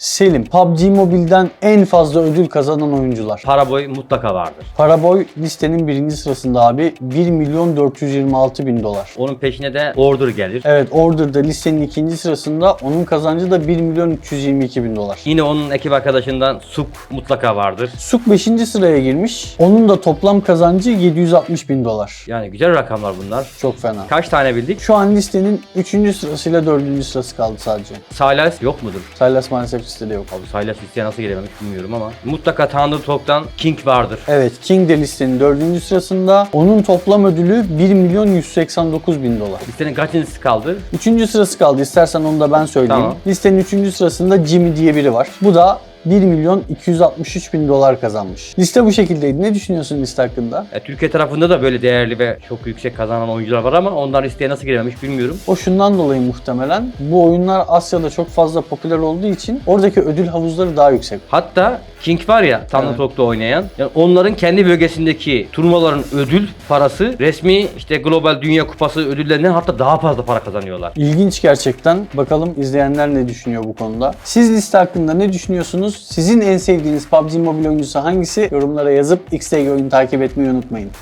Selim, PUBG Mobile'den en fazla ödül kazanan oyuncular. Para boy mutlaka vardır. Paraboy listenin birinci sırasında abi 1 milyon 426 bin dolar. Onun peşine de order gelir. Evet Order'da listenin ikinci sırasında onun kazancı da 1 milyon 322 bin dolar. Yine onun ekip arkadaşından Suk mutlaka vardır. Suk 5. sıraya girmiş. Onun da toplam kazancı 760 bin dolar. Yani güzel rakamlar bunlar. Çok fena. Kaç tane bildik? Şu an listenin 3. sırasıyla 4. sırası kaldı sadece. Silas yok mudur? Silas maalesef listede yok. Abi Silas listeye nasıl girememiş bilmiyorum ama. Mutlaka Thunder Talk'tan King vardır. Evet King de listenin 4. sırasında. Onun toplam ödülü 1 milyon 189 bin dolar. Listenin kaçıncısı kaldı? 3. sırası kaldı. İstersen onu da ben söyleyeyim. Tamam. Listenin 3. sırasında Jimmy diye biri var. Bu da 1 milyon 263 bin dolar kazanmış. Liste bu şekildeydi. Ne düşünüyorsun liste hakkında? E, Türkiye tarafında da böyle değerli ve çok yüksek kazanan oyuncular var ama onlar listeye nasıl girememiş bilmiyorum. O şundan dolayı muhtemelen bu oyunlar Asya'da çok fazla popüler olduğu için oradaki ödül havuzları daha yüksek. Hatta King var ya Thunder Evet. Oynayan. Yani onların kendi bölgesindeki turnuvaların ödül parası resmi işte Global Dünya Kupası ödüllerinden hatta daha fazla para kazanıyorlar. İlginç gerçekten. Bakalım izleyenler ne düşünüyor bu konuda. Siz liste hakkında ne düşünüyorsunuz? Sizin en sevdiğiniz PUBG Mobile oyuncusu hangisi? Yorumlara yazıp XTG oyunu takip etmeyi unutmayın.